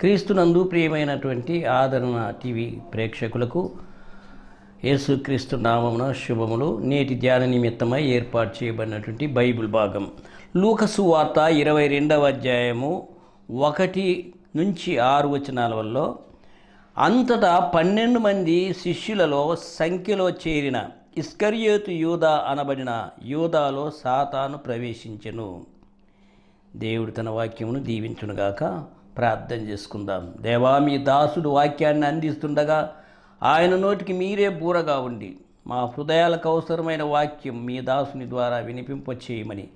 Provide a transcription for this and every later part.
క్రీస్తునందు ప్రియమైనటువంటి ఆదరణ టీవీ ప్రేక్షకులకు యేసుక్రీస్తు నామమున శుభములు. నేటి ధ్యాన నిమిత్తమై ఏర్పాటు చేయబడినటువంటి బైబిల్ భాగం. లూకసు వార్త ఇరవై రెండవ అధ్యాయము ఒకటి నుంచి ఆరు వచనాల వల్ల అంతటా పన్నెండు మంది శిష్యులలో సంఖ్యలో చేరిన ఇస్కరియోతు యూదా అనబడిన యూదాలో సాతాను ప్రవేశించెను. దేవుడు తన వాక్యమును దీవించునుగాక ప్రార్థన చేసుకుందాం. దేవా మీ దాసుడు వాక్యాన్ని అందిస్తుండగా ఆయన నోటికి మీరే బూరగా ఉండి మా హృదయాలకు అవసరమైన వాక్యం మీ దాసుని ద్వారా వినిపింపచేయమని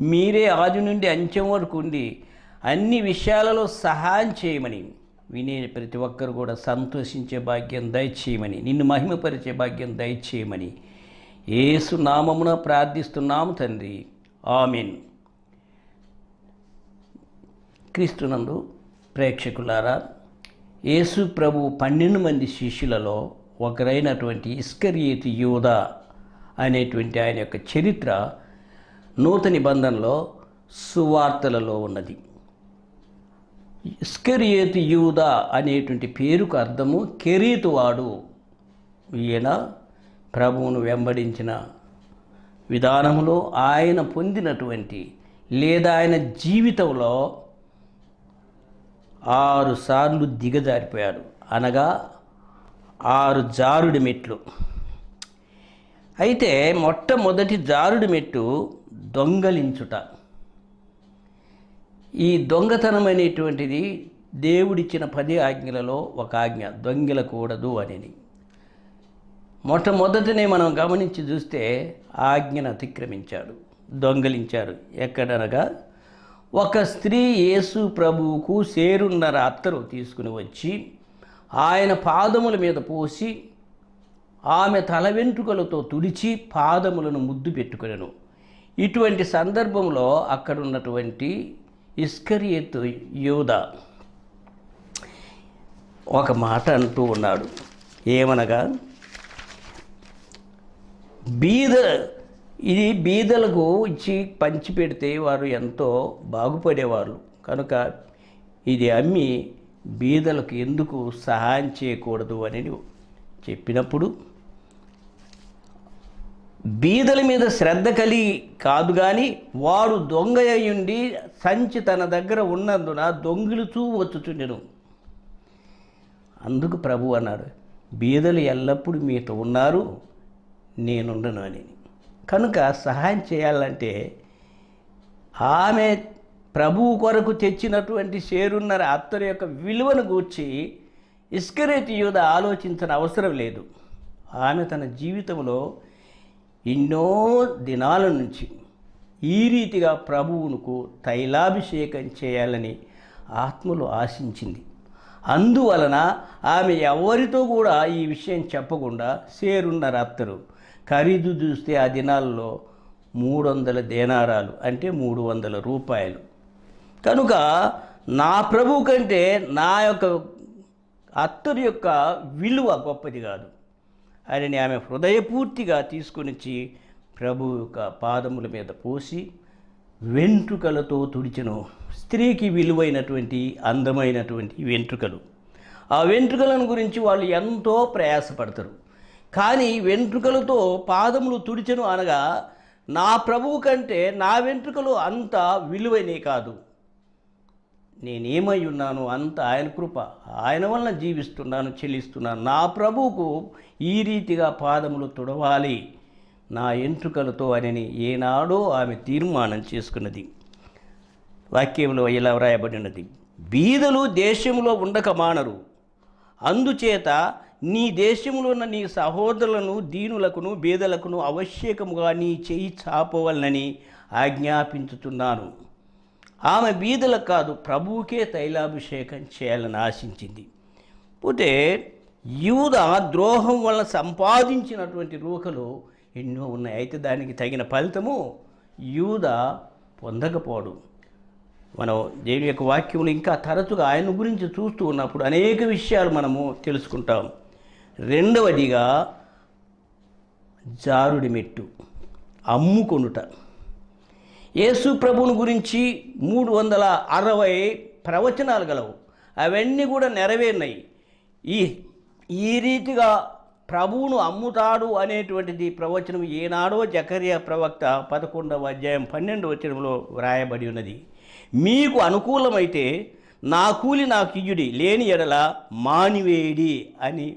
మీరే ఆది నుండి అంచెం వరకు ఉండి అన్ని విషయాలలో సహాయం చేయమని వినే ప్రతి ఒక్కరు కూడా సంతోషించే భాగ్యం దయచేయమని నిన్ను మహిమపరిచే భాగ్యం దయచేయమని ఏసు నామమున ప్రార్థిస్తున్నాము తండ్రి. ఆమెన్. క్రీస్తునందు ప్రేక్షకులారా యేసు ప్రభు పన్నెండు మంది శిష్యులలో ఒకరైనటువంటి ఇస్కరియేతి యూద అనేటువంటి ఆయన యొక్క చరిత్ర నూతన నిబంధనలో సువార్తలలో ఉన్నది. ఇస్కరియేతి యూద అనేటువంటి పేరుకు అర్థము కెరీతువాడు ఈయన ప్రభువును వెంబడించిన విధానంలో ఆయన పొందినటువంటి లేదా ఆయన జీవితంలో ఆరు సార్లు దిగజారిపోయాడు. అనగా ఆరు జారుడి మెట్లు. అయితే మొట్టమొదటి జారుడి మెట్టు దొంగలించుట. ఈ దొంగతనం అనేటువంటిది దేవుడిచ్చిన పది ఆజ్ఞలలో ఒక ఆజ్ఞ దొంగిలకూడదు అని మొట్టమొదటనే మనం గమనించి చూస్తే ఆజ్ఞను అతిక్రమించాడు దొంగలించారు ఎక్కడనగా ఒక స్త్రీ యేసు ప్రభువుకు సేరున్నర అత్తరు తీసుకుని వచ్చి ఆయన పాదముల మీద పోసి ఆమె తల వెంట్రుకలతో తుడిచి పాదములను ముద్దు పెట్టుకొనెను. ఇటువంటి సందర్భంలో అక్కడున్నటువంటి ఇస్కరియత్ ఇస్కరియతు యోధ ఒక మాట అంటూ ఉన్నాడు. ఏమనగా బీద ఇది బీదలకు ఇచ్చి పంచి పెడితే వారు ఎంతో బాగుపడేవారు. కనుక ఇది అమ్మి బీదలకు ఎందుకు సహాయం చేయకూడదు అని చెప్పినప్పుడు బీదల మీద శ్రద్ధ కలిగి కాదు కానీ వారు దొంగ అయ్యుండి సంచి తన దగ్గర ఉన్నందున దొంగిలుచూ వచ్చుచుండెను. అందుకు ప్రభు అన్నాడు బీదలు ఎల్లప్పుడూ మీతో ఉన్నారు నేనుండను అని. కనుక సహాయం చేయాలంటే ఆమె ప్రభువు కొరకు తెచ్చినటువంటి షేరున్నర అత్తరు యొక్క విలువను గూర్చి ఇస్కరేతి యూద ఆలోచించిన అవసరం లేదు. ఆమె తన జీవితంలో ఎన్నో దినాల నుంచి ఈ రీతిగా ప్రభువునకు తైలాభిషేకం చేయాలని ఆత్మలు ఆశించింది. అందువలన ఆమె ఎవరితో కూడా ఈ విషయం చెప్పకుండా సేరున్న అత్తరు ఖరీదు చూస్తే ఆ దినాల్లో మూడు వందల దేనారాలు అంటే మూడు వందల రూపాయలు. కనుక నా ప్రభు కంటే నా యొక్క అత్తరు యొక్క విలువ గొప్పది కాదు. అని ఆమె హృదయపూర్తిగా తీసుకొనిచ్చి ప్రభు యొక్క పాదముల మీద పోసి వెంట్రుకలతో తుడిచను. స్త్రీకి విలువైనటువంటి అందమైనటువంటి వెంట్రుకలు. ఆ వెంట్రుకలను గురించి వాళ్ళు ఎంతో ప్రయాసపడతారు. కానీ వెంట్రుకలతో పాదములు తుడిచెను అనగా నా ప్రభువు కంటే నా వెంట్రుకలు అంత విలువైనవి కాదు. నేనేమై ఉన్నాను అంత ఆయన కృప. ఆయన వలన జీవిస్తున్నాను చెల్లిస్తున్నాను. నా ప్రభువుకు ఈ రీతిగా పాదములు తుడవాలి. నా ఎంట్రుకలతో అని ఏనాడో ఆమె తీర్మానం చేసుకున్నది. వాక్యంలో ఇలా వ్రాయబడినది. బీదలు దేశంలో ఉండక మానరు. అందుచేత నీ దేశంలో ఉన్న నీ సహోదరులను దీనులకును బీదలకును అవశ్యకముగా నీ చేయి చాపవలనని ఆజ్ఞాపించుతున్నాను. ఆమె బీదలకు కాదు ప్రభువుకే తైలాభిషేకం చేయాలని ఆశించింది. పోతే యూద ద్రోహం వలన సంపాదించినటువంటి రూకలు ఎన్నో ఉన్నాయి. అయితే దానికి తగిన ఫలితము యూద పొందకపోవడం. మనం దేవుని యొక్క వాక్యములు ఇంకా తరచుగా ఆయన గురించి చూస్తూ ఉన్నప్పుడు అనేక విషయాలు మనము తెలుసుకుంటాం. రెండవదిగా జారుడి మెట్టు అమ్ముకొనుట యేసు ప్రభుని గురించి మూడు వందల అరవై ప్రవచనాలు గలవు. అవన్నీ కూడా నెరవేరినాయి. ఈ ఈ రీతిగా ప్రభువును అమ్ముతాడు అనేటువంటిది ప్రవచనం ఏనాడో జకర్య ప్రవక్త పదకొండవ అధ్యాయం పన్నెండు వచనంలో వ్రాయబడి ఉన్నది. మీకు అనుకూలమైతే నా కూలి నాకు కియుడి లేని ఎడల మానివేడి అని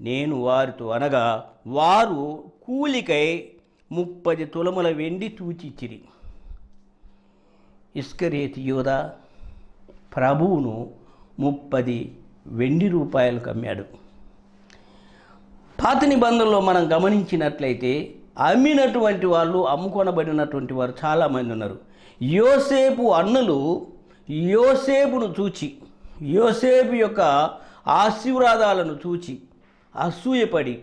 నేను వారితో అనగా వారు కూలికై ముప్పది తులముల వెండి తూచిచ్చిరి. ఇస్కరేతి యోధ ప్రభువును ముప్పది వెండి రూపాయలకు అమ్మాడు పాత నిబంధనలో మనం గమనించినట్లయితే అమ్మినటువంటి వాళ్ళు అమ్ముకొనబడినటువంటి వారు చాలామంది ఉన్నారు. యోసేపు అన్నులు యోసేపును చూచి యోసేపు యొక్క ఆశీర్వాదాలను చూచి అసూయపడి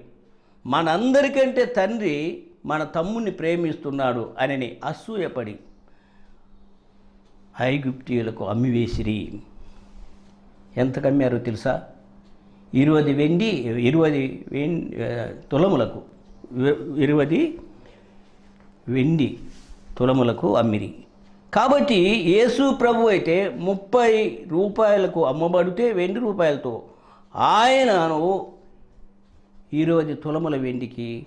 మనందరికంటే తండ్రి మన తమ్ముని ప్రేమిస్తున్నాడు అని అసూయపడి ఐగుప్తీయులకు అమ్మివేసిరి. ఎంత కమ్మారో తెలుసా? ఇరవై వెండి ఇరవై తులములకు. ఇరవై వెండి తులములకు అమ్మిరి. కాబట్టి యేసు ప్రభు అయితే ముప్పై రూపాయలకు అమ్మబడితే వెండి రూపాయలతో ఆయనను ఈరోజు తులముల వెండికి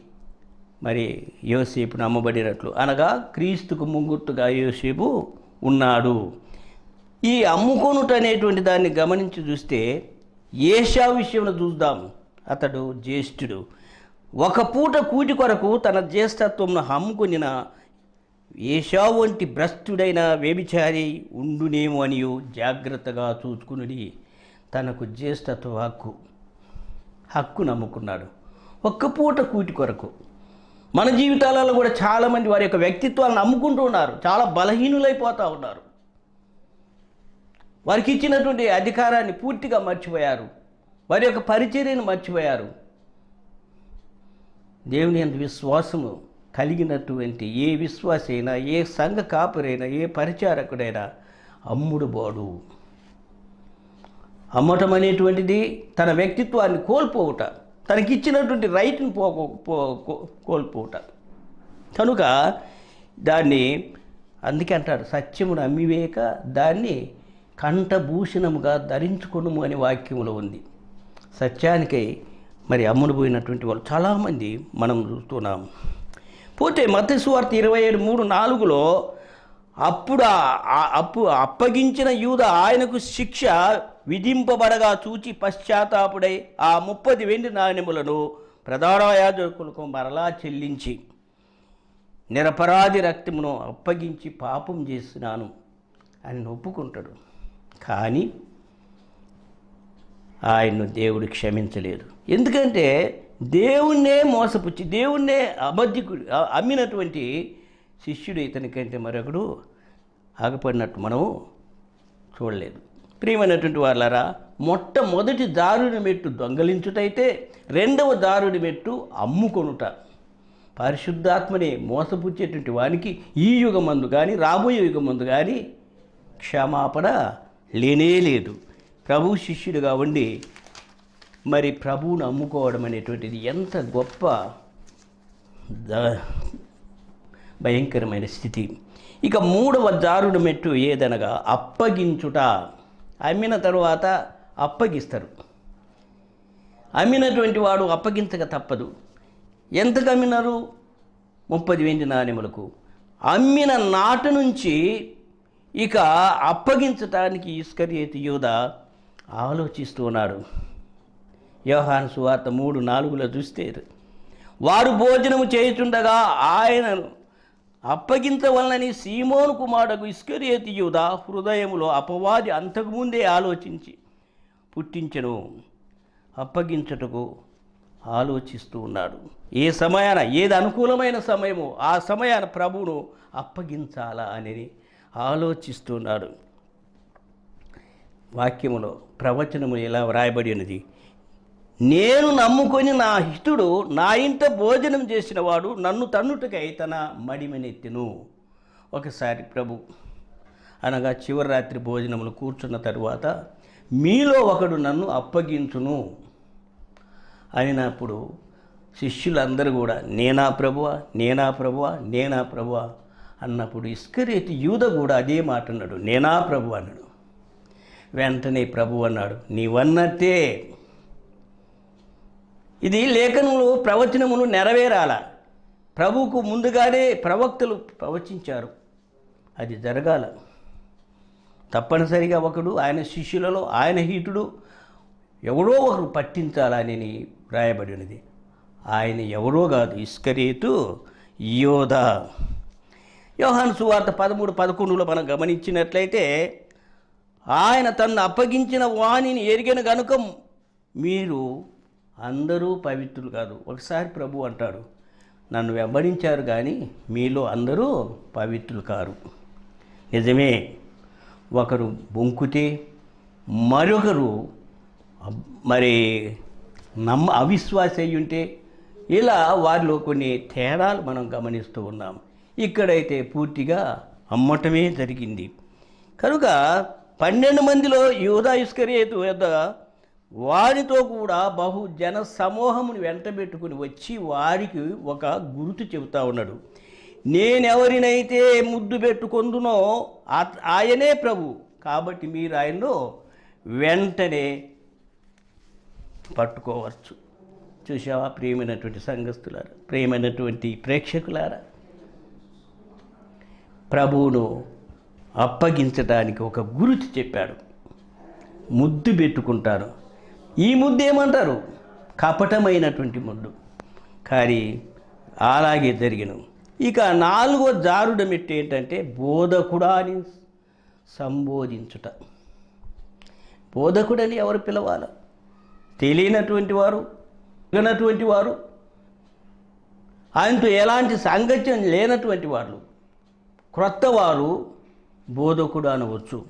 మరి యోసేపును అమ్మబడినట్లు. అనగా క్రీస్తుకు ముంగుర్తుగా యోసేపు ఉన్నాడు. ఈ అమ్ముకొనుట అనేటువంటి దాన్ని గమనించి చూస్తే ఏషా విషయంలో చూద్దాం. అతడు జ్యేష్ఠుడు. ఒక పూట కూటి కొరకు తన జ్యేష్ఠత్వంను అమ్ముకొనిన ఏషా వంటి భ్రష్టుడైన వ్యభిచారి ఉండునేమో అని జాగ్రత్తగా చూసుకుని తనకు జ్యేష్ఠత్వ హక్కు. హక్కు నమ్ముకున్నాడు. ఒక్క పూట కూటి కొరకు. మన జీవితాలలో కూడా చాలామంది వారి యొక్క వ్యక్తిత్వాలను నమ్ముకుంటూ ఉన్నారు. చాలా బలహీనులైపోతూ ఉన్నారు. వారికి ఇచ్చినటువంటి అధికారాన్ని పూర్తిగా మర్చిపోయారు. వారి యొక్క పరిచర్యను మర్చిపోయారు. దేవుని అంత విశ్వాసము కలిగినటువంటి ఏ విశ్వాసైనా ఏ సంఘ కాపురైనా ఏ పరిచారకుడైనా అమ్ముడు బోడు. అమ్మటం అనేటువంటిది తన వ్యక్తిత్వాన్ని కోల్పోవుట. తనకిచ్చినటువంటి రైట్ని పో కో- కనుక దాన్ని అందుకే అంటారు సత్యమును అమ్మివేక దాన్ని కంఠభూషణముగా ధరించుకునుము అనే వాక్యంలో ఉంది. సత్యానికై మరి అమ్ముడు పోయినటువంటి వాళ్ళు చాలామంది మనం చూస్తున్నాం. పోతే మత సువార్త ఇరవై ఏడు మూడు నాలుగులో అప్పుడు అప్పు అప్పగించిన యూద ఆయనకు శిక్ష విధింపబడగా చూచి పశ్చాత్తాపుడై ఆ ముప్పది వెండి నాణ్యములను ప్రధానయాజకులకు మరలా చెల్లించి నిరపరాధి రక్తమును అప్పగించి పాపం చేస్తున్నాను అని ఒప్పుకుంటాడు. కానీ ఆయన్ను దేవుడు క్షమించలేదు. ఎందుకంటే దేవుణ్ణే మోసపుచ్చి దేవుణ్ణే అబద్ధికుడు అమ్మినటువంటి శిష్యుడు ఇతనికంటే మరొకడు ఆగపడినట్టు మనము చూడలేదు. ప్రియమైనటువంటి వాళ్ళరా మొట్టమొదటి దారుని మెట్టు దొంగలించుటైతే రెండవ దారుని మెట్టు అమ్ముకొనుట. పరిశుద్ధాత్మని మోసపుచ్చేటువంటి వానికి ఈ యుగమందు కానీ రాబోయే యుగమందు కానీ క్షమాపణ లేనే లేదు. ప్రభు శిష్యుడుగా ఉండి మరి ప్రభువును అమ్ముకోవడం అనేటువంటిది ఎంత గొప్ప ద- భయంకరమైన స్థితి. ఇక మూడవ దారుడు మెట్టు ఏదనగా అప్పగించుట. అమ్మిన తరువాత అప్పగిస్తారు. అమ్మినటువంటి వాడు అప్పగించక తప్పదు. ఎంతకు అమ్మినారు? ముప్పది వెండి నాణెములకు. అమ్మిన నాటి నుంచి ఇక అప్పగించటానికి ఇస్కరియతి యూద ఆలోచిస్తూ ఉన్నాడు. యోహాను సువార్త మూడు నాలుగులో చూస్తే వారు భోజనము చేయుచుండగా ఆయనను అప్పగించవలనని సీమోను కుమారుడు ఇస్కరియతి యూద హృదయములో అపవాది అంతకుముందే ఆలోచించి పుట్టించను. అప్పగించుటకు ఆలోచిస్తూ ఉన్నాడు. ఏ సమయాన ఏది అనుకూలమైన సమయమో ఆ సమయాన ప్రభువును అప్పగించాలా అని ఆలోచిస్తున్నాడు వాక్యములో ప్రవచనము ఎలా వ్రాయబడి ఉన్నది? నేను నమ్ముకొని నా హితుడు నా ఇంట భోజనం చేసిన వాడు నన్ను తన్నుటకై తన మడిమనెత్తెను. ఒకసారి ప్రభు అనగా చివరి రాత్రి భోజనములు కూర్చున్న తరువాత మీలో ఒకడు నన్ను అప్పగించును. అయినప్పుడు శిష్యులందరూ కూడా నేనా ప్రభువా నేనా ప్రభువా నేనా ప్రభువా అన్నప్పుడు ఇస్కరేతి యూద కూడా అదే మాట అన్నాడు నేనా ప్రభు అన్నాడు. వెంటనే ప్రభు అన్నాడు నీవన్నట్టే ఇది లేఖనములు ప్రవచనములు నెరవేరాల. ప్రభువుకు ముందుగానే ప్రవక్తలు ప్రవచించారు. అది జరగాల. తప్పనిసరిగా ఒకడు ఆయన శిష్యులలో ఆయన హీటుడు ఎవడో ఒకరు పట్టించాలని వ్రాయబడినది ఆయన ఎవరో కాదు ఇస్కరేతు యోధ యోహాన్ సువార్త పదమూడు పదకొండులో మనం గమనించినట్లయితే ఆయన తను అప్పగించిన వాణిని ఎరిగిన గనుక మీరు అందరూ పవిత్రులు కాదు. ఒకసారి ప్రభు అంటాడు నన్ను వెంబడించారు కానీ మీలో అందరూ పవిత్రులు కారు. నిజమే ఒకరు బొంకుతే మరొకరు మరి నమ్మ అవిశ్వాస అయి ఉంటే ఇలా వారిలో కొన్ని తేడాలు మనం గమనిస్తూ ఉన్నాం. ఇక్కడైతే పూర్తిగా అమ్మటమే జరిగింది. కనుక పన్నెండు మందిలో యూదా ఇస్కరియేతు వద్ద వారితో కూడా బహు జన సమూహమును వెంటబెట్టుకుని వచ్చి వారికి ఒక గుర్తు చెబుతా ఉన్నాడు. నేనెవరినైతే ముద్దు పెట్టుకొందునో ఆ- ఆయనే ప్రభు. కాబట్టి మీరు ఆయన్ను వెంటనే పట్టుకోవచ్చు. చూసావా ప్రియమైనటువంటి సంఘస్థులారా ప్రియమైనటువంటి ప్రేక్షకులారా. ప్రభువును అప్పగించడానికి ఒక గురుతు చెప్పాడు. ముద్దు పెట్టుకుంటారు ఈ ముద్దు ఏమంటారు? కపటమైనటువంటి ముద్దు. కానీ అలాగే జరిగిన. ఇక నాలుగో జారుడు మెట్టు ఏంటంటే బోధకుడాని సంబోధించుట. బోధకుడని ఎవరు పిలవాలి? తెలియనటువంటి వారు తెలియనటువంటి వారు. ఆయనతో ఎలాంటి సాంగత్యం లేనటువంటి వాళ్ళు. క్రొత్త వారు బోధకుడు అనవచ్చు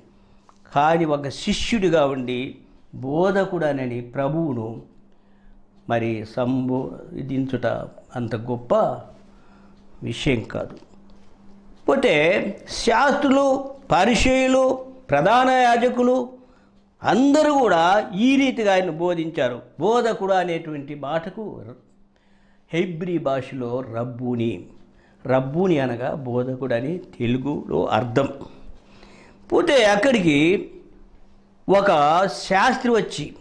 కానీ ఒక శిష్యుడిగా ఉండి బోధకుడనని ప్రభువును మరి సంబోధించుట అంత గొప్ప విషయం కాదు. పోతే శాస్త్రులు పరిచయులు ప్రధాన యాజకులు అందరూ కూడా ఈ రీతిగా ఆయన బోధించారు. బోధకుడు అనేటువంటి మాటకు హెబ్రీ భాషలో రబ్బుని. రబ్బుని అనగా బోధకుడని తెలుగులో అర్థం. పోతే అక్కడికి ఒక శాస్త్రి వచ్చి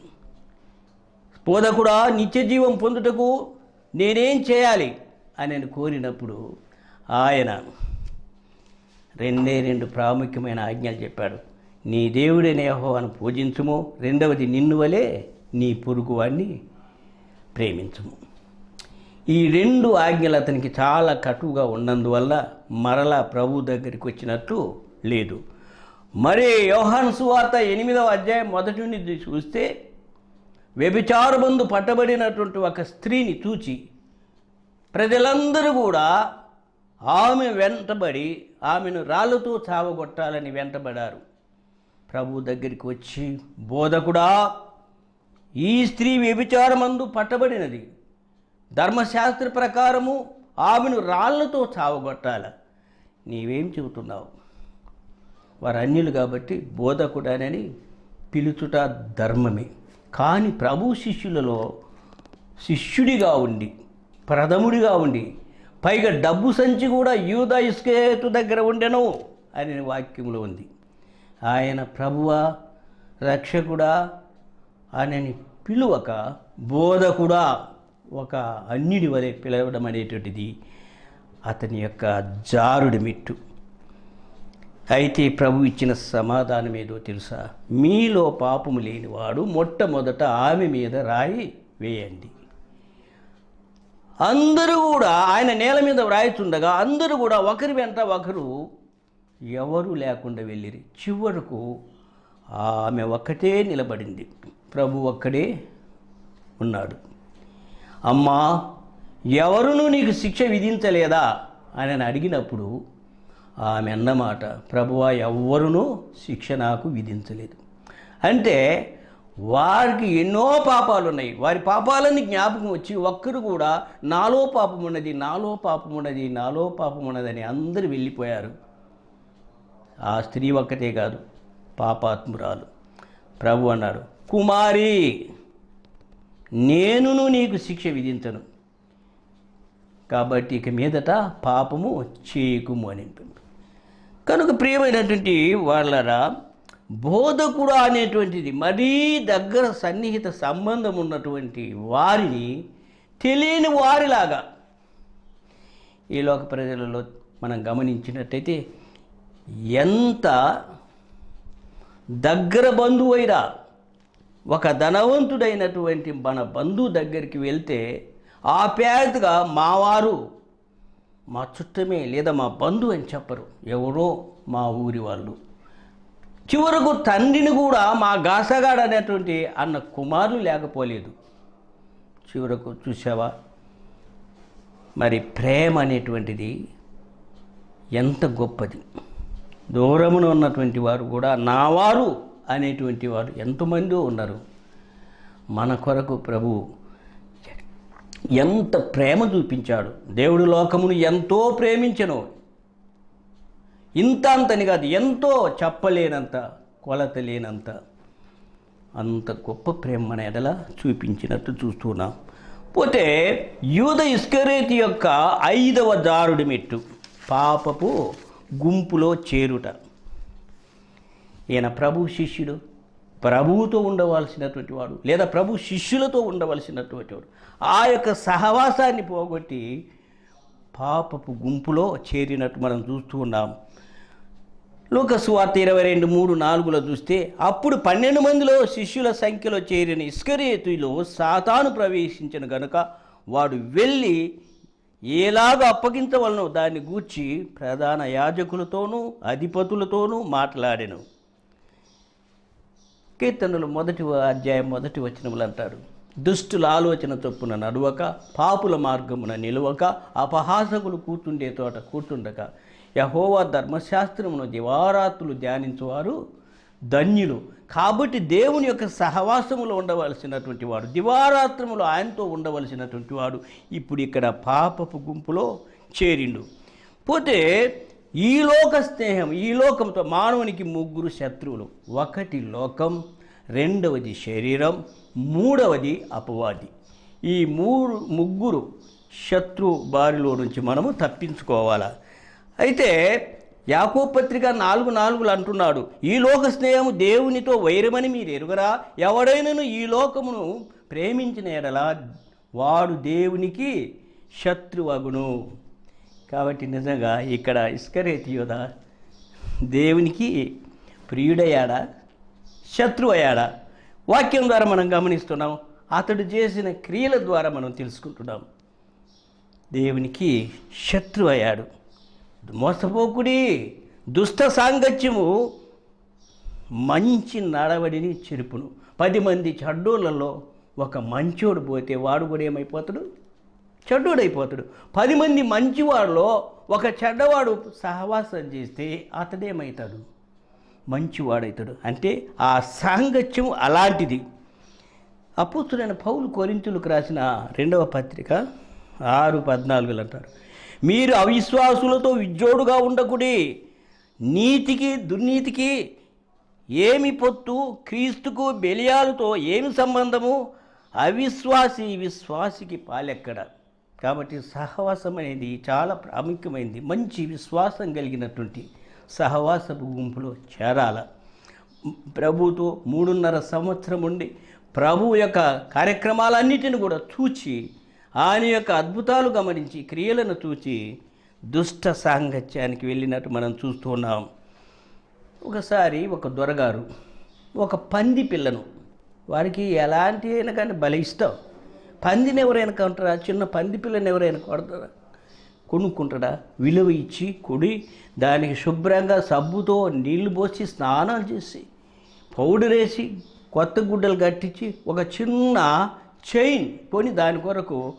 బోధకుడా నిత్య జీవం పొందుటకు నేనేం చేయాలి? అని నేను కోరినప్పుడు ఆయన రెండే రెండు ప్రాముఖ్యమైన ఆజ్ఞలు చెప్పాడు. నీ దేవుడైన యెహోవాను పూజించుము. రెండవది నిన్ను వలే నీ పొరుగువాడిని ప్రేమించుము. ఈ రెండు ఆజ్ఞలు అతనికి చాలా కటువుగా ఉన్నందువల్ల మరలా ప్రభు దగ్గరికి వచ్చినట్లు లేదు. మరి యోహాను సువార్త ఎనిమిదవ అధ్యాయం మొదటి నుండి చూస్తే వ్యభిచారబందు పట్టబడినటువంటి ఒక స్త్రీని చూచి ప్రజలందరూ కూడా ఆమె వెంటబడి ఆమెను రాళ్ళతో చావగొట్టాలని వెంటబడారు. ప్రభు దగ్గరికి వచ్చి బోధకుడా ఈ స్త్రీ వ్యభిచారమందు పట్టబడినది. ధర్మశాస్త్ర ప్రకారము ఆమెను రాళ్ళతో చావగొట్టాల. నీవేం చెబుతున్నావు? వారు అన్యులు కాబట్టి బోధకుడనని పిలుచుట ధర్మమే. కానీ ప్రభు శిష్యులలో శిష్యుడిగా ఉండి ప్రథముడిగా ఉండి పైగా డబ్బు సంచి కూడా యూద ఇస్కేతు దగ్గర ఉండెను అనే వాక్యంలో ఉంది. ఆయన ప్రభువా రక్షకుడా అని పిలువక బోధకుడా ఒక అన్యుడి వలె పిలవడం అనేటువంటిది అతని యొక్క జారుడి మిట్టు. అయితే ప్రభు ఇచ్చిన సమాధానం ఏదో తెలుసా? మీలో పాపము లేనివాడు మొట్టమొదట ఆమె మీద రాయి వేయండి. అందరూ కూడా ఆయన నేల మీద వ్రాయిచుండగా అందరూ కూడా ఒకరి వెంట ఒకరు ఎవరు లేకుండా వెళ్ళిరి. చివరకు ఆమె ఒక్కటే నిలబడింది. ప్రభు ఒక్కడే ఉన్నాడు. అమ్మా ఎవరునూ నీకు శిక్ష విధించలేదా? అని అడిగినప్పుడు ఆమె అన్నమాట ప్రభువా ఎవ్వరునూ శిక్ష నాకు విధించలేదు. అంటే వారికి ఎన్నో పాపాలు ఉన్నాయి వారి పాపాలని జ్ఞాపకం వచ్చి ఒక్కరు కూడా నాలో పాపం ఉన్నది నాలో పాపం ఉన్నది నాలో పాపం ఉన్నదని అందరూ వెళ్ళిపోయారు. ఆ స్త్రీ ఒక్కటే కాదు పాపాత్మురాలు. ప్రభు అన్నారు కుమారి నేనును నీకు శిక్ష విధించను. కాబట్టి ఇక మీదట పాపము చేయకుము అని కనుక ప్రియమైనటువంటి వాళ్ళరా బోధకుడు అనేటువంటిది మరీ దగ్గర సన్నిహిత సంబంధం ఉన్నటువంటి వారిని తెలియని వారిలాగా ఈ లోక ప్రజలలో మనం గమనించినట్టయితే ఎంత దగ్గర బంధువైరా ఒక ధనవంతుడైనటువంటి మన బంధువు దగ్గరికి వెళ్తే ఆప్యాయతగా మావారు మా చుట్టమే లేదా మా బంధువు అని చెప్పరు. ఎవరో మా ఊరి వాళ్ళు. చివరకు తండ్రిని కూడా మా గాసగాడు అనేటువంటి అన్న కుమారులు లేకపోలేదు. చివరకు చూసావా మరి ప్రేమ అనేటువంటిది ఎంత గొప్పది. దూరమున ఉన్నటువంటి వారు కూడా నావారు అనేటువంటి వారు ఎంతమందో ఉన్నారు. మన కొరకు ప్రభువు ఎంత ప్రేమ చూపించాడు. దేవుడు లోకమును ఎంతో ప్రేమించను. ఇంత అంతని కాదు ఎంతో చెప్పలేనంత కొలత లేనంత అంత గొప్ప ప్రేమ మన ఎడల చూపించినట్టు చూస్తున్నాం పోతే యూద ఇస్కరేతి యొక్క ఐదవ దారుడి మెట్టు పాపపు గుంపులో చేరుట. ఈయన ప్రభు శిష్యుడు. ప్రభువుతో ఉండవలసినటువంటి వాడు లేదా ప్రభు శిష్యులతో ఉండవలసినటువంటి వాడు. ఆ యొక్క సహవాసాన్ని పోగొట్టి పాపపు గుంపులో చేరినట్టు మనం చూస్తూ ఉన్నాం. లూకసు వార్త ఇరవై రెండు మూడు నాలుగులో చూస్తే అప్పుడు పన్నెండు మందిలో శిష్యుల సంఖ్యలో చేరిన ఇస్కరేతులో సాతాను ప్రవేశించిన గనుక వాడు వెళ్ళి ఎలాగ అప్పగించవలనో. దాన్ని గూర్చి ప్రధాన యాజకులతోనూ అధిపతులతోనూ మాట్లాడాను. కీర్తనలు మొదటి అధ్యాయం మొదటి వచనములు అంటారు. దుష్టుల ఆలోచన చొప్పున నడువక పాపుల మార్గమున నిలువక అపహాసకులు కూర్చుండే తోట కూర్చుండక యహోవా ధర్మశాస్త్రమును దివారాత్రులు ధ్యానించువారు ధన్యులు. కాబట్టి దేవుని యొక్క సహవాసములో ఉండవలసినటువంటి వాడు దివారాత్రములు ఆయనతో ఉండవలసినటువంటి వాడు ఇప్పుడు ఇక్కడ పాపపు గుంపులో చేరిండు. పోతే ఈ లోక స్నేహం ఈ లోకంతో మానవునికి ముగ్గురు శత్రువులు. ఒకటి లోకం రెండవది శరీరం మూడవది అపవాది. ఈ మూడు ముగ్గురు శత్రు బారిలో నుంచి మనము తప్పించుకోవాలా? అయితే యాకో పత్రిక నాలుగు నాలుగులు అంటున్నాడు ఈ లోక స్నేహము దేవునితో వైరమని మీరు ఎరుగరా? ఎవడైనను ఈ లోకమును ప్రేమించిన ఎడల వాడు దేవునికి శత్రువగును. కాబట్టి నిజంగా ఇక్కడ ఇస్కరేతి యోధ దేవునికి ప్రియుడయ్యాడా శత్రువు అయ్యాడా వాక్యం ద్వారా మనం గమనిస్తున్నాం అతడు చేసిన క్రియల ద్వారా మనం తెలుసుకుంటున్నాం. దేవునికి శత్రువు అయ్యాడు మోసపోకుడి దుష్ట సాంగత్యము మంచి నడవడిని చెరుపును. పది మంది చెడ్డోళ్ళలో ఒక మంచోడు పోతే వాడు కూడా ఏమైపోతాడు? చెడ్డోడైపోతాడు. పది మంది మంచివాడిలో ఒక చెడ్డవాడు సహవాసం చేస్తే అతడేమవుతాడు మంచివాడవుతాడు అంటే ఆ సాంగత్యం అలాంటిది. అపుస్తుడైన పౌలు కొరింతులకు రాసిన రెండవ పత్రిక ఆరు పద్నాలుగులు అంటారు మీరు అవిశ్వాసులతో విజ్జోడుగా ఉండకుడి. నీతికి దుర్నీతికి ఏమి పొత్తు? క్రీస్తుకు బెలియాలతో ఏమి సంబంధము? అవిశ్వాసి విశ్వాసికి పాలెక్కడ? కాబట్టి సహవాసం అనేది చాలా ప్రాముఖ్యమైనది మంచి విశ్వాసం కలిగినటువంటి సహవాసపు గుంపులో చేరాల. ప్రభుతో మూడున్నర సంవత్సరం ఉండి ప్రభు యొక్క కార్యక్రమాలన్నిటిని కూడా చూచి ఆయన యొక్క అద్భుతాలు గమనించి క్రియలను చూచి దుష్ట సాంగత్యానికి వెళ్ళినట్టు మనం చూస్తూ ఉన్నాం. ఒకసారి ఒక దొరగారు ఒక పంది పిల్లను వారికి ఎలాంటి అయినా కానీ బలి ఇష్టం. పందిని ఎవరైనా కొంటారా చిన్న పంది పిల్లని ఎవరైనా కొడతారా కొనుక్కుంటాడా? విలువ ఇచ్చి కొడి దానికి శుభ్రంగా సబ్బుతో నీళ్ళు పోసి స్నానాలు చేసి పౌడర్ వేసి కొత్త గుడ్డలు కట్టించి ఒక చిన్న చైన్ కొని దాని కొరకు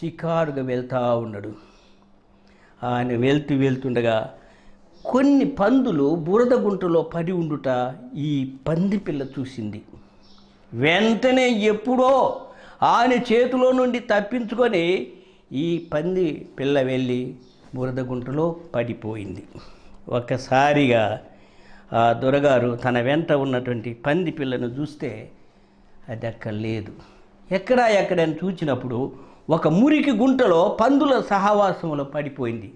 షికారుగా వెళ్తూ ఉన్నాడు. ఆయన వెళ్తూ వెళ్తుండగా కొన్ని పందులు బురద గుంటలో పడి ఉండుట ఈ పంది పిల్ల చూసింది. వెంటనే ఎప్పుడో ఆయన చేతిలో నుండి తప్పించుకొని ఈ పంది పిల్ల వెళ్ళి బురద గుంటలో పడిపోయింది. ఒక్కసారిగా ఆ దొరగారు తన వెంట ఉన్నటువంటి పంది పిల్లను చూస్తే అది అక్కడ లేదు ఎక్కడా ఎక్కడని చూచినప్పుడు ఒక మురికి గుంటలో పందుల సహవాసంలో పడిపోయింది.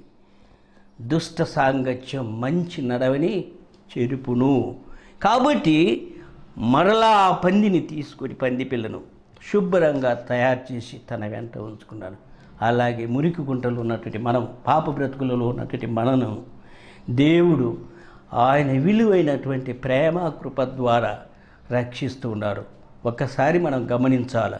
దుష్ట సాంగత్యం మంచి నడవని చెరుపును. కాబట్టి మరలా ఆ పందిని తీసుకొని పంది పిల్లను శుభ్రంగా తయారు చేసి తన వెంట ఉంచుకున్నాడు. అలాగే మురికి గుంటలు ఉన్నటువంటి మనం పాప బ్రతుకులలో ఉన్నటువంటి మనను దేవుడు ఆయన విలువైనటువంటి ప్రేమ కృప ద్వారా రక్షిస్తూ ఉన్నాడు ఒక్కసారి మనం గమనించాలి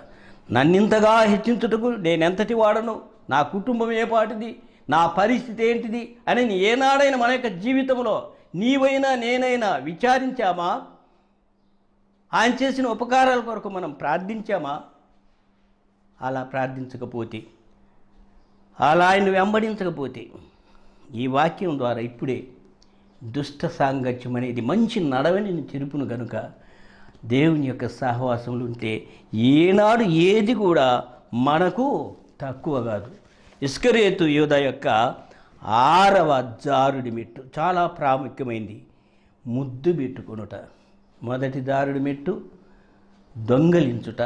నన్నింతగా హెచ్చించుటకు నేనెంతటి వాడను? నా కుటుంబం ఏ పాటిది? నా పరిస్థితి ఏంటిది? అని ఏనాడైనా మన యొక్క జీవితంలో నీవైనా నేనైనా విచారించామా? ఆయన చేసిన ఉపకారాల కొరకు మనం ప్రార్థించామా? అలా ప్రార్థించకపోతే అలా ఆయన వెంబడించకపోతే ఈ వాక్యం ద్వారా ఇప్పుడే దుష్ట సాంగత్యం అనేది మంచి నడవని చెరుపును కనుక దేవుని యొక్క సహవాసంలో ఉంటే ఏనాడు ఏది కూడా మనకు తక్కువ కాదు. ఇస్కరేతు యోధ యొక్క ఆరవ జారుడి మెట్టు చాలా ప్రాముఖ్యమైంది. ముద్దు పెట్టుకొనుట. మొదటి దారుడి మెట్టు దొంగలించుట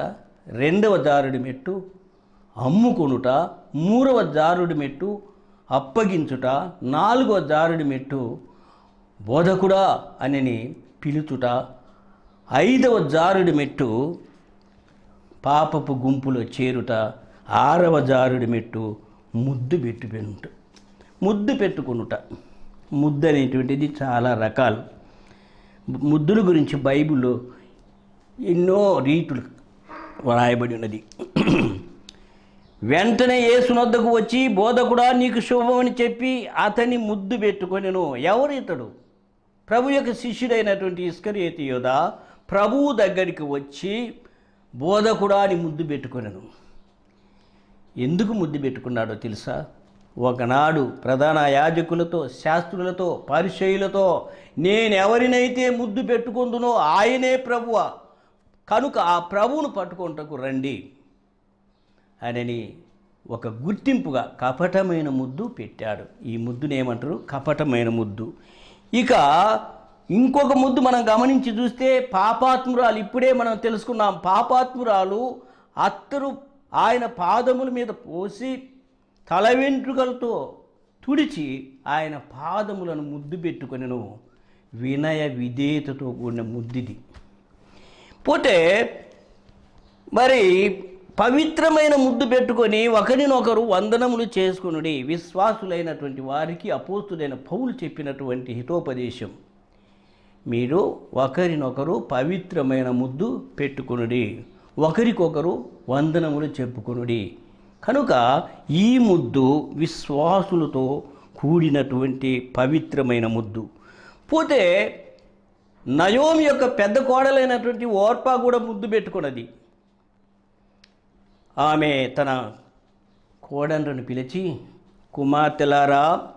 రెండవ దారుడి మెట్టు అమ్ముకొనుట మూడవ దారుడి మెట్టు అప్పగించుట నాలుగవ దారుడి మెట్టు బోధకుడా అని పిలుచుట ఐదవ జారుడి మెట్టు పాపపు గుంపులో చేరుట ఆరవ జారుడి మెట్టు ముద్దు పెట్టుపెనుట ముద్దు పెట్టుకునుట. ముద్దు అనేటువంటిది చాలా రకాలు. ముద్దుల గురించి బైబిల్లో ఎన్నో రీతులు వ్రాయబడి ఉన్నది. వెంటనే ఏసునొద్దకు వచ్చి బోధకుడా నీకు శుభమని చెప్పి అతని ముద్దు పెట్టుకొనిను. ఎవరు ఇతడు? ప్రభు యొక్క శిష్యుడైనటువంటి ఇస్కరియేతి యోధ ప్రభువు దగ్గరికి వచ్చి బోధకుడా అని ముద్దు పెట్టుకొనను. ఎందుకు ముద్దు పెట్టుకున్నాడో తెలుసా? ఒకనాడు ప్రధాన యాజకులతో శాస్త్రులతో పరిచయులతో నేనెవరినైతే ముద్దు పెట్టుకుందునో ఆయనే ప్రభువ. కనుక ఆ ప్రభువును పట్టుకుంటకు రండి. అని ఒక గుర్తింపుగా కపటమైన ముద్దు పెట్టాడు. ఈ ముద్దుని ఏమంటారు? కపటమైన ముద్దు. ఇక ఇంకొక ముద్దు మనం గమనించి చూస్తే పాపాత్మురాలు. ఇప్పుడే మనం తెలుసుకున్నాం పాపాత్మురాలు అత్తరు ఆయన పాదముల మీద పోసి తల వెంట్రుకలతో తుడిచి ఆయన పాదములను ముద్దు పెట్టుకొనిను. వినయ విధేయతతో కూడిన ముద్దిది. పోతే మరి పవిత్రమైన ముద్దు పెట్టుకొని ఒకరినొకరు వందనములు చేసుకునుడి. విశ్వాసులైనటువంటి వారికి అపోస్తుడైన పౌలు చెప్పినటువంటి హితోపదేశం. మీరు ఒకరినొకరు పవిత్రమైన ముద్దు పెట్టుకునుడి. ఒకరికొకరు వందనములు చెప్పుకునుడి. కనుక ఈ ముద్దు విశ్వాసులతో కూడినటువంటి పవిత్రమైన ముద్దు. పోతే నయోమి యొక్క పెద్ద కోడలైనటువంటి ఓర్పా కూడా ముద్దు పెట్టుకున్నది. ఆమె తన కోడలను పిలిచి కుమార్తెలారా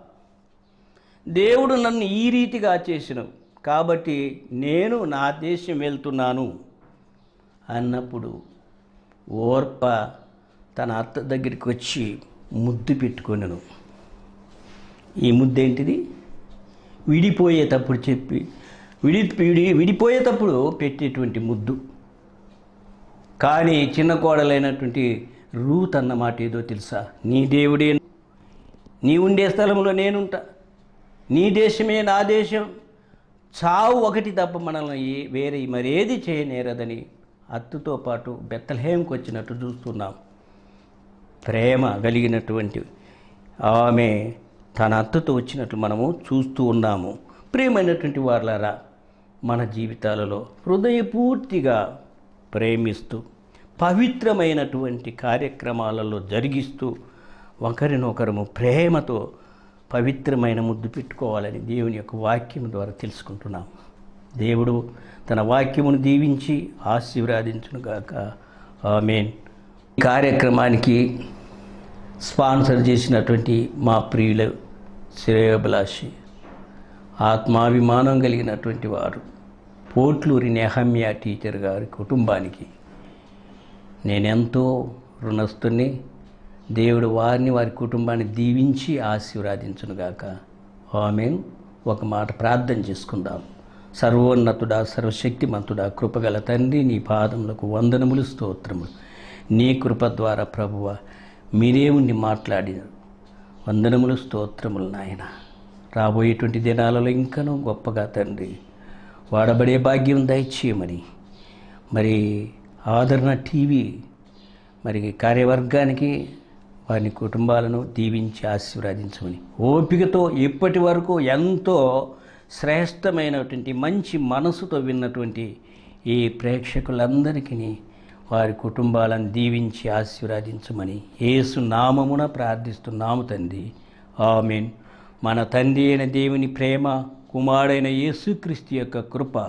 దేవుడు నన్ను ఈ రీతిగా చేసినవు. కాబట్టి నేను నా దేశం వెళ్తున్నాను. అన్నప్పుడు ఓర్ప తన అత్త దగ్గరికి వచ్చి ముద్దు పెట్టుకున్నాను ఈ ముద్దు ఏంటిది విడిపోయేటప్పుడు చెప్పి విడి విడి విడిపోయేటప్పుడు పెట్టేటువంటి ముద్దు. కానీ చిన్న కోడలైనటువంటి రూత్ అన్నమాట ఏదో తెలుసా? నీ దేవుడే నీ ఉండే స్థలంలో నేనుంటా. నీ దేశమే నా దేశం. చావు ఒకటి తప్ప మనల్ని వేరే మరేది చేయనేరదని అత్తుతో పాటు బెత్తలహేంకి వచ్చినట్టు చూస్తున్నాం. ప్రేమ కలిగినటువంటి ఆమె తన అత్తతో వచ్చినట్లు మనము చూస్తూ ఉన్నాము. ప్రేమైనటువంటి వార్లారా మన జీవితాలలో హృదయపూర్తిగా ప్రేమిస్తూ పవిత్రమైనటువంటి కార్యక్రమాలలో జరిగిస్తూ ఒకరినొకరము ప్రేమతో పవిత్రమైన ముద్దు పెట్టుకోవాలని దేవుని యొక్క వాక్యం ద్వారా తెలుసుకుంటున్నాం. దేవుడు తన వాక్యమును దీవించి ఆశీర్వాదించునుగాక. ఆమెన్. కార్యక్రమానికి స్పాన్సర్ చేసినటువంటి మా ప్రియుల శ్రేయోభిలాషి ఆత్మాభిమానం కలిగినటువంటి వారు పోట్లూరి నెహమ్య టీచర్ గారి కుటుంబానికి. నేనెంతో రుణస్తుని దేవుడు వారిని వారి కుటుంబాన్ని దీవించి ఆశీర్వాదించునుగాక ఆమె ఒక మాట ప్రార్థన చేసుకుందాం. సర్వోన్నతుడా సర్వశక్తిమంతుడా కృపగల తండ్రి నీ పాదములకు వందనములు స్తోత్రములు. నీ కృప ద్వారా ప్రభువ మీరే ఉండి మాట్లాడినారు వందనములు స్తోత్రములు నాయన. రాబోయేటువంటి దినాలలో ఇంకనూ గొప్పగా తండ్రి వాడబడే భాగ్యం దయచేయమని. మరి ఆదరణ టీవీ మరి కార్యవర్గానికి వారి కుటుంబాలను దీవించి ఆశీర్వదించమని. ఓపికతో ఇప్పటి వరకు ఎంతో శ్రేష్టమైనటువంటి మంచి మనసుతో విన్నటువంటి ఈ ప్రేక్షకులందరికీ వారి కుటుంబాలను దీవించి ఆశీర్వదించమని యేసు నామమున ప్రార్థిస్తున్నాము తండ్రి. ఆమెన్. మన తండ్రి అయిన దేవుని ప్రేమ కుమారుడైన యేసుక్రీస్తు యొక్క కృప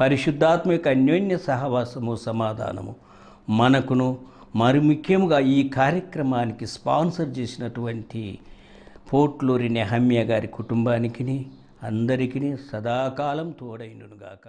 పరిశుద్ధాత్మ యొక్క అన్యోన్య సహవాసము సమాధానము మనకును మరి ముఖ్యముగా ఈ కార్యక్రమానికి స్పాన్సర్ చేసినటువంటి పోట్లూరి నెహమ్య గారి కుటుంబానికి అందరికీ సదాకాలం తోడైండునుగాక.